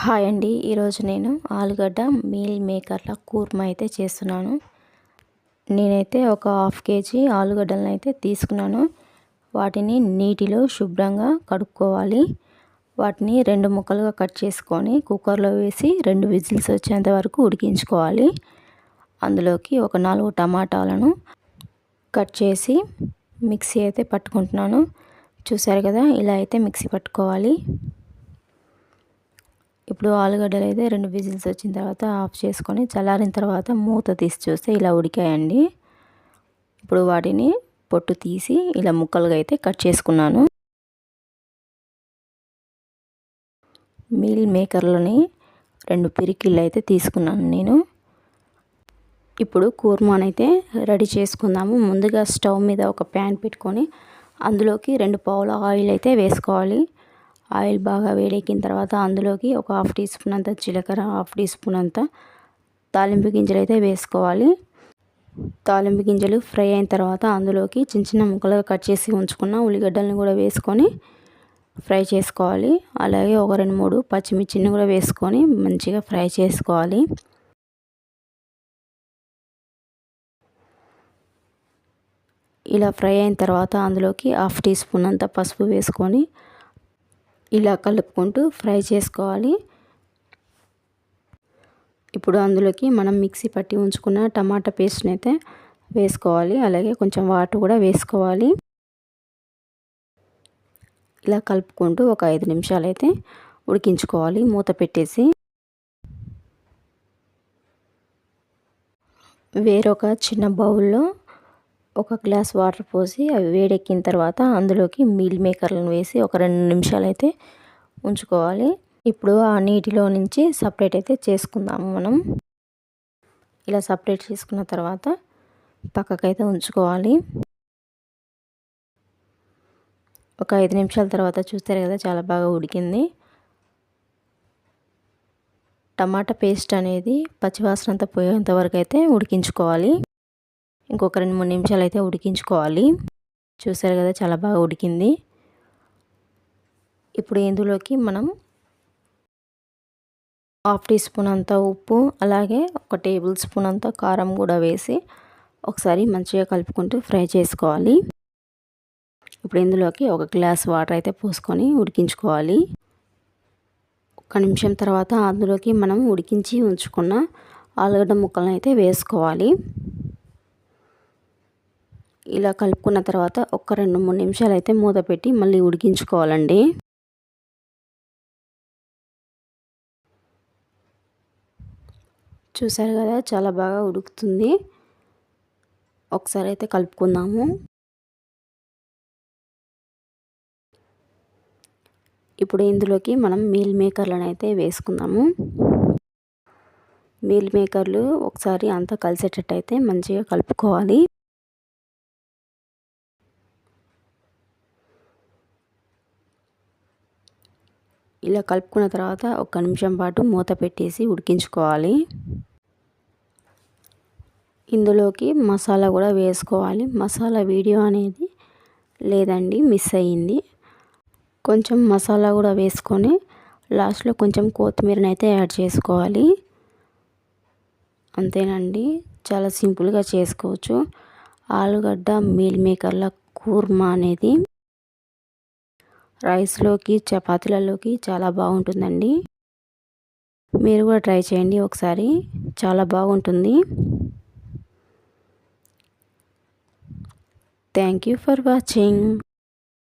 Hi అండి. ఈరోజు నేను ఆలుగడ్డ మీల్ మేకర్ల కూర్మా అయితే చేస్తున్నాను. నేనైతే ఒక హాఫ్ కేజీ ఆలుగడ్డలను అయితే తీసుకున్నాను. వాటిని నీటిలో శుభ్రంగా కడుక్కోవాలి. వాటిని రెండు ముక్కలుగా కట్ చేసుకొని కుక్కర్లో వేసి రెండు విజిల్స్ వచ్చేంత వరకు ఉడికించుకోవాలి. అందులోకి ఒక నాలుగు టమాటాలను కట్ చేసి మిక్సీ అయితే పట్టుకుంటున్నాను. చూసారు కదా ఇలా అయితే మిక్సీ పట్టుకోవాలి. ఇప్పుడు ఆలుగడ్డలు అయితే రెండు విజిల్స్ వచ్చిన తర్వాత ఆఫ్ చేసుకొని చల్లారిన తర్వాత మూత తీసి చూస్తే ఇలా ఉడికాయండి. ఇప్పుడు వాటిని పొట్టు తీసి ఇలా ముక్కలుగా అయితే కట్ చేసుకున్నాను. మీల్ మేకర్లోని రెండు పిరికిళ్ళు అయితే తీసుకున్నాను నేను. ఇప్పుడు కూర్మానైతే రెడీ చేసుకుందాము. ముందుగా స్టవ్ మీద ఒక ప్యాన్ పెట్టుకొని అందులోకి రెండు పావుల ఆయిల్ అయితే వేసుకోవాలి. ఆయిల్ బాగా వేడెక్కిన తర్వాత అందులోకి ఒక హాఫ్ టీ స్పూన్ అంత జీలకర్ర హాఫ్ టీ స్పూన్ అంత తాలింపు గింజలు అయితే వేసుకోవాలి. తాలింపు గింజలు ఫ్రై అయిన తర్వాత అందులోకి చిన్న చిన్న ముక్కలుగా కట్ చేసి ఉంచుకున్న ఉల్లిగడ్డలను కూడా వేసుకొని ఫ్రై చేసుకోవాలి. అలాగే ఒక రెండు మూడు పచ్చిమిర్చిని కూడా వేసుకొని మంచిగా ఫ్రై చేసుకోవాలి. ఇలా ఫ్రై అయిన తర్వాత అందులోకి హాఫ్ టీ స్పూన్ అంత పసుపు వేసుకొని ఇలా కలుపుకుంటూ ఫ్రై చేసుకోవాలి. ఇప్పుడు అందులోకి మనం మిక్సీ పట్టి ఉంచుకున్న టమాటా పేస్ట్ని అయితే వేసుకోవాలి. అలాగే కొంచెం వాటర్ కూడా వేసుకోవాలి. ఇలా కలుపుకుంటూ ఒక ఐదు నిమిషాలు అయితే ఉడికించుకోవాలి. మూత పెట్టేసి వేరొక చిన్న బౌల్లో ఒక గ్లాస్ వాటర్ పోసి అవి వేడెక్కిన తర్వాత అందులోకి మీల్ మేకర్లను వేసి ఒక రెండు నిమిషాలు అయితే ఉంచుకోవాలి. ఇప్పుడు ఆ నీటిలో నుంచి సపరేట్ అయితే చేసుకుందాము మనం. ఇలా సపరేట్ చేసుకున్న తర్వాత పక్కకైతే ఉంచుకోవాలి. ఒక ఐదు నిమిషాల తర్వాత చూస్తారు కదా చాలా బాగా ఉడికింది. టమాటా పేస్ట్ అనేది పచ్చివాసన అంతా పోయేంత వరకు అయితే ఉడికించుకోవాలి. ఇంకొక రెండు మూడు నిమిషాలు అయితే ఉడికించుకోవాలి. చూసారు కదా చాలా బాగా ఉడికింది. ఇప్పుడు ఇందులోకి మనం హాఫ్ టీ స్పూన్ అంత ఉప్పు అలాగే ఒక టేబుల్ స్పూన్ అంత కారం కూడా వేసి ఒకసారి మంచిగా కలుపుకుంటూ ఫ్రై చేసుకోవాలి. ఇప్పుడు ఇందులోకి ఒక గ్లాస్ వాటర్ అయితే పోసుకొని ఉడికించుకోవాలి. ఒక నిమిషం తర్వాత అందులోకి మనం ఉడికించి ఉంచుకున్న ఆలుగడ్డ ముక్కలను అయితే వేసుకోవాలి. ఇలా కలుపుకున్న తర్వాత ఒక రెండు మూడు నిమిషాలు అయితే మూత పెట్టి మళ్ళీ ఉడికించుకోవాలండి. చూసారు కదా చాలా బాగా ఉడుకుతుంది. ఒకసారి అయితే కలుపుకుందాము. ఇప్పుడు ఇందులోకి మనం మీల్ మేకర్లను అయితే వేసుకుందాము. మీల్ మేకర్లు ఒకసారి అంతా కలిసేటట్టు అయితే మంచిగా కలుపుకోవాలి. ఇలా కలుపుకున్న తర్వాత ఒక నిమిషం పాటు మూత పెట్టేసి ఉడికించుకోవాలి. ఇందులోకి మసాలా కూడా వేసుకోవాలి. మసాలా వీడియో అనేది లేదండి మిస్ అయ్యింది. కొంచెం మసాలా కూడా వేసుకొని లాస్ట్లో కొంచెం కొత్తిమీరని అయితే యాడ్ చేసుకోవాలి. అంతేనండి చాలా సింపుల్గా చేసుకోవచ్చు. ఆలుగడ్డ మీల్ మేకర్ల కూర్మా అనేది రైస్లోకి చపాతీలలోకి చాలా బాగుంటుందండి. మీరు కూడా ట్రై చేయండి ఒకసారి. చాలా బాగుంటుంది. Thank you for watching.